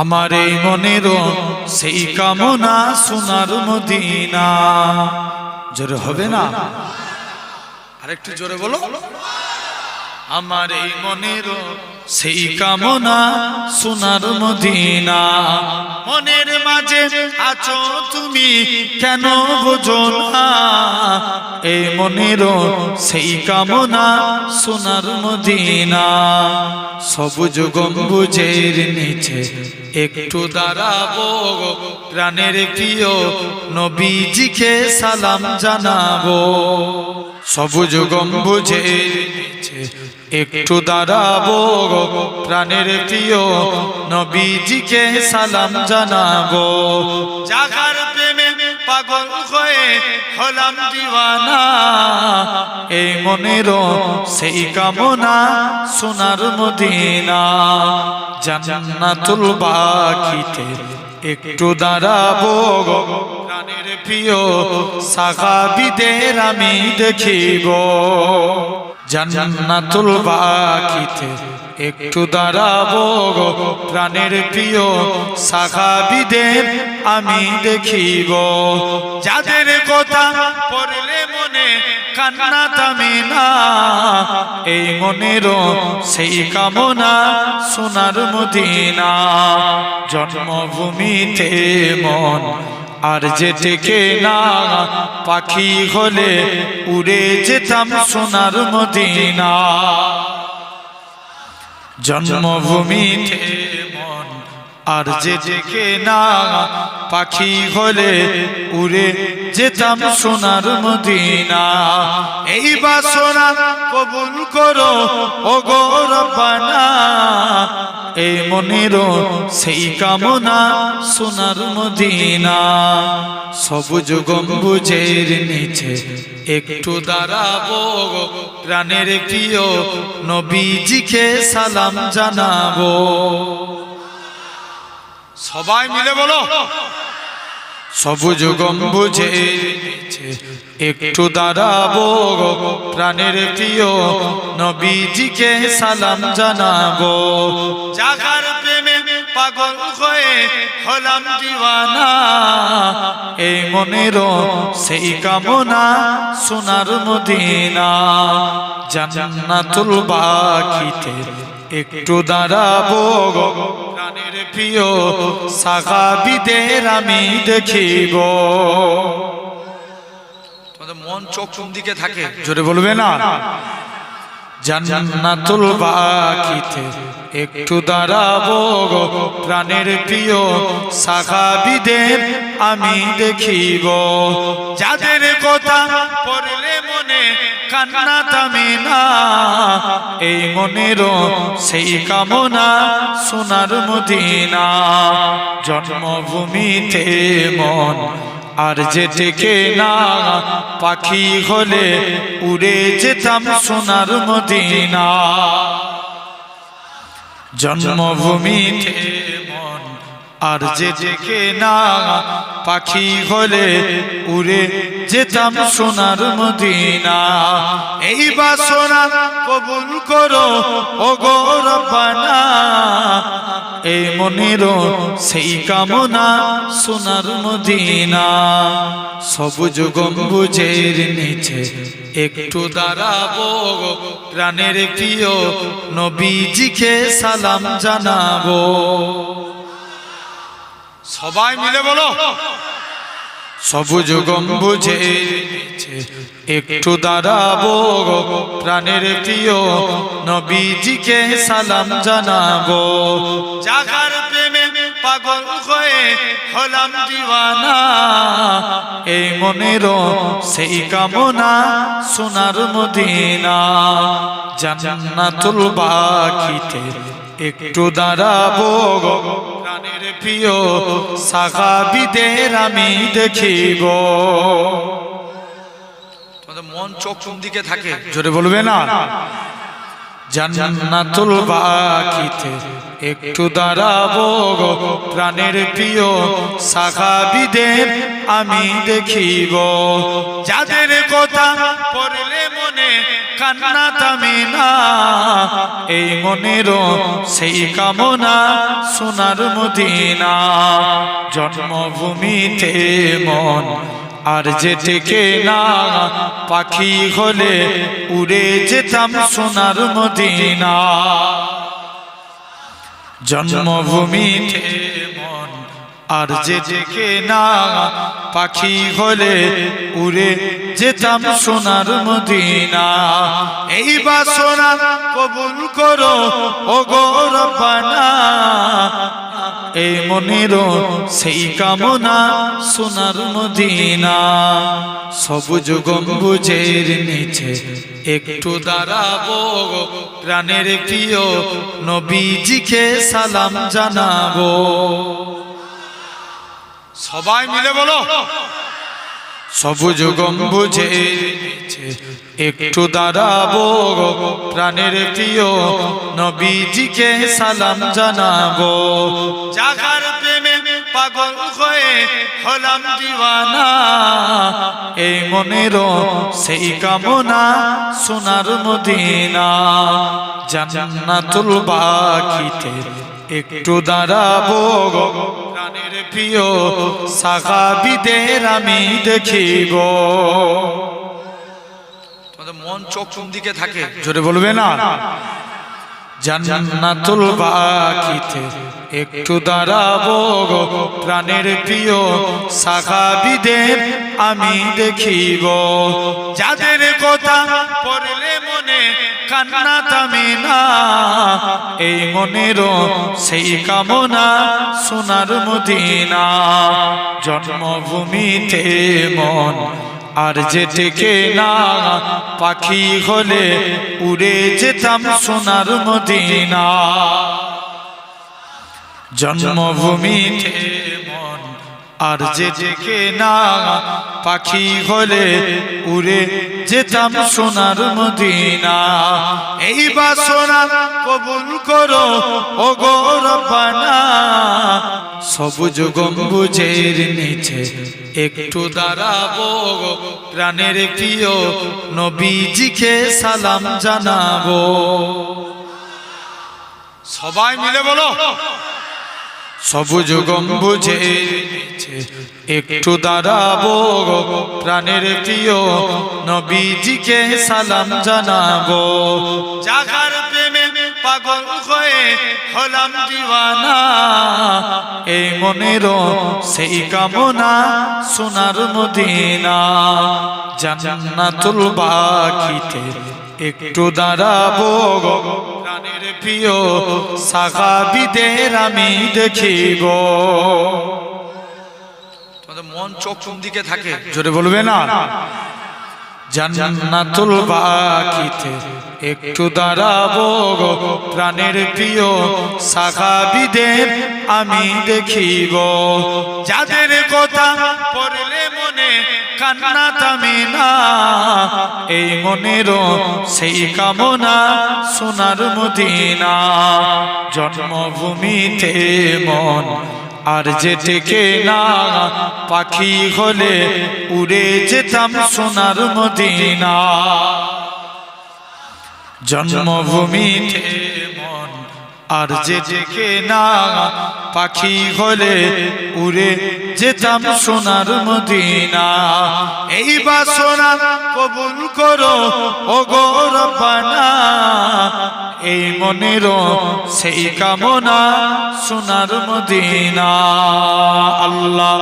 আমার এই মনের সেই কামনা সোনার মদিনা। জোরে হবে না? আরেকটু জোরে বলো। আমার এই মনের সেই কামনা সোনার মদিনা। মনের মাঝে আছো তুমি, কেন বোঝো না? এই মনের সেই কামনা সোনার মদিনা। সবুজ গম্বুজের নিচে একটু দাঁড়াবো, প্রাণের প্রিয় নবীজিকে সালাম জানাব। সবুজ গম্বুজের নিচে একটু দাঁড়াবো প্রাণের প্রিয় নবীজিকে সালাম জানাব। জাগার প্রেমে পাগল হয়ে হলাম দিওয়ানা। এই মনের সেই কামনা সোনার মদিনা। জান্নাতুল বাকিতে একটু দাঁড়াবো প্রাণের প্রিয়। সাহাবিদের আমি দেখিব। জান্নাতুল বাকিতে একটু দাঁড়াবো প্রাণের প্রিয় সাহাবিদের আমি দেখিব। যাদের কথা পড়লে মনে কান্না থামে না, এই মনের সেই কামনা সোনার মদিনা। জন্মভূমিতে মন আর যে টেকে না পাখি হলে উড়ে যেতাম সোনার মদিনা। জন্মভূমিতে আর যে টেকে না পাখি হলে উড়ে যেতাম সোনার মদিনা। এই বাসনা কবুল করো ও গৌরবানা এই মনের সেই কামনা সোনার মদিনা। সবুজ গম্বুজের নিচে একটু দাঁড়াবো, প্রাণের প্রিয় নবীজিকে সালাম জানাব। সবাই মিলে বলো। সবুজ গম্বুজের নিচে একটু দাঁড়াবো প্রাণের প্রিয় নবীজিকে সালাম জানাব। জাগার প্রেমে পাগল হয়ে হলাম দিওয়ানা। এই মনের সেই কামনা সোনার মদিনা। জান্নাতুল বাকিতে একটু দাঁড়াবো প্রাণের প্রিয় সাহাবিদের আমি দেখিব। তোমাদের মন চোখ কোন দিকে থাকে? জোরে বলবে না। জান্নাতুল বাকিতে একটু দাঁড়াবো প্রাণের প্রিয় সাহাবিদের আমি দেখিব। যাদের কথা পড়লে মনে কান্না থামে না। এই মনের সেই কামনা সোনার মদিনা। জন্মভূমিতে মন আর যে টেকে না, পাখি হলে উড়ে যেতাম সোনার মদিনা। জন্মভূমিতে মন আর যে টেকে না পাখি হলে উড়ে যেতাম সোনার মদিনা। এই বাসনা কবুল করো ও গৌরবানা এই মনের সেই কামনা সোনার মদিনা। সবুজ গম্বুজের নিচে একটু দাঁড়াবো, প্রাণের প্রিয় নবীজিকে সালাম জানাব। সবাই মিলে বলো। সবুজ গম্বুজের নিচে একটু দাঁড়াবো প্রাণের প্রিয় নবীজিকে সালাম জানাব। জাগার প্রেমে পাগল হয়ে হলাম দিওয়ানা। এই মনের সেই কামনা সোনার মদিনা। জান্নাতুল বাকিতে একটু দাঁড়াবো প্রাণের প্রিয় সাহাবিদের আমি দেখিব। তোমাদের মন চোখ কোন দিকে থাকে? জোরে বলবে না। জান্নাতুল বাকিতে একটু দাঁড়াবো প্রাণের প্রিয় সাহাবিদের আমি দেখিব। যাদের কথা পড়লে কান্না থামে না। এই মনেরও সেই কামনা সোনার মদিনা। জন্মভূমিতে মন আর যে টেকে না, পাখি হলে উড়ে যেতাম সোনার মদিনা। জন্মভূমিতে আর যে দেখে না পাখি হলে উড়ে যেতাম সোনার মদিনা। এই বাসনা কবুল করো ও গৌরবানা এই মনেরও সেই কামনা সোনার মদিনা। সবুজ গম্বুজের নিচে একটু দাঁড়াবো প্রাণের প্রিয় নবীজিকে সালাম জানাব। সবাই মিলে বলো। সবুজ গম্বুজের নিচে একটু দাঁড়াবো প্রাণের প্রিয় নবীজিকে সালাম জানাব। জাগার প্রেমে পাগল হয়ে হলাম দিওয়ানা। এই মনেরও সেই কামনা সোনার মদিনা। জান্নাতুল বাকিতে একটু দাঁড়াবো প্রাণের প্রিয় সাহাবিদের আমি দেখিব। তোমাদের মন চোখ কোন দিকে থাকে? জোরে বলবে না। জান্নাতুল বাকিতে একটু দাঁড়াবো গো। প্রাণের প্রিয় সাহাবিদের আমি দেখিব। যাদের কথা পড়লে মনে কান্না থামে না। এই মনেরও সেই কামনা সোনার মদিনা। জন্মভূমিতে মন আর যে টেকে না, পাখি হলে উড়ে যেতাম সোনার মদিনা। জন্মভূমিতে মন আর যে টেকে না, পাখি হলে উড়ে যেতাম সোনার মদিনা। এই বাসনা কবুল করো ও গৌরবানা সবুজ গম্বুজের নিচে একটু দাঁড়াবো, প্রাণের প্রিয় নবীজিকে সালাম জানাব। সবাই মিলে বলো। সবুজ নিচে একটু দাঁড়াবো প্রাণের প্রিয় নবীজিকে সালাম জানাব। জাগার প্রেমে পাগল হয়ে হলাম দিওয়ানা। এই মনেরও সেই কামনা সোনার মদিনা। জান্নাতুল বাকিতে একটু দাঁড়াবো প্রিয় সাহাবিদের আমি দেখিব। তোমাদের মন চোখ কোন দিকে থাকে? জোরে বলবে না। জান্নাতুল বাকিতে একটু দাঁড়াবো গো প্রাণের প্রিয় সাহাবিদের আমি দেখিব। যাদের কথা পড়লে মনে কান্না থামে না এই মনেরও সেই কামনা সোনার মদিনা। জন্মভূমিতে মন আর যে টেকে না, পাখি হলে উড়ে যেতাম সোনার মদিনা। জন্মভূমিতে আর যে টেকে না পাখি হলে উড়ে যেতাম সোনার মদিনা। এই বাসনা কবুল করো ও গৌরবানা এই মনেরও সেই কামনা সোনার মদিনা। আল্লাহ